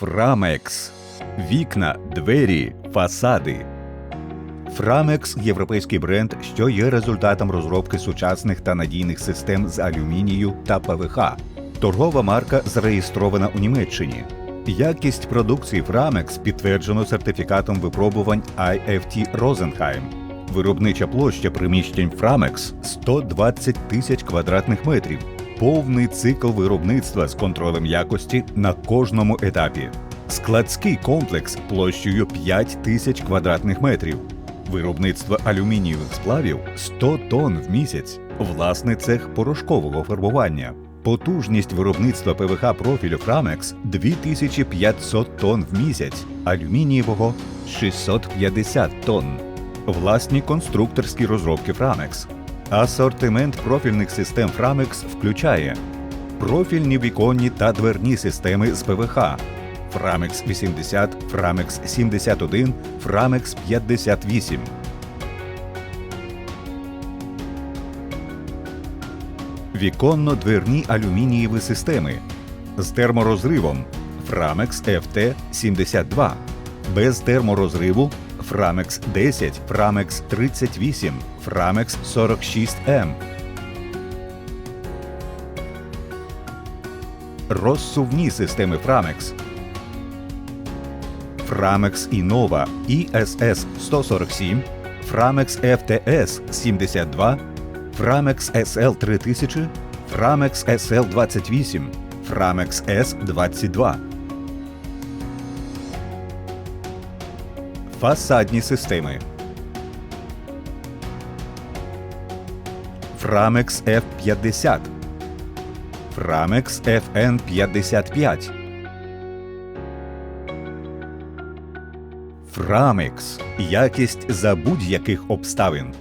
Фрамекс. Вікна, двері, фасади. Фрамекс європейський бренд, що є результатом розробки сучасних та надійних систем з алюмінію та ПВХ. Торгова марка зареєстрована у Німеччині. Якість продукції Фрамекс підтверджено сертифікатом випробувань IFT Rosenheim. Виробнича площа приміщень Фрамекс 120 тисяч квадратних метрів. Повний цикл виробництва з контролем якості на кожному етапі. Складський комплекс площею 5 тисяч квадратних метрів. Виробництво алюмінієвих сплавів 100 тонн в місяць. Власний цех порошкового фарбування. Потужність виробництва ПВХ профілю Фрамекс 2500 тонн в місяць, алюмінієвого 650 тонн. Власні конструкторські розробки Фрамекс. Асортимент профільних систем Фрамекс включає профільні віконні та дверні системи з ПВХ, Фрамекс 80, Фрамекс 71, Фрамекс 58. Віконно-дверні алюмінієві системи з терморозривом Фрамекс FT 72, без терморозриву Фрамекс 10, Фрамекс 38, Фрамекс 46М. Розсувні системи Фрамекс Фрамекс Інова ISS 147, Фрамекс FTS 72, Фрамекс SL 3000, Фрамекс SL 28, Фрамекс S 22. Фасадні системи. Фрамекс F50. Фрамекс FN55. Фрамекс. Якість за будь-яких обставин.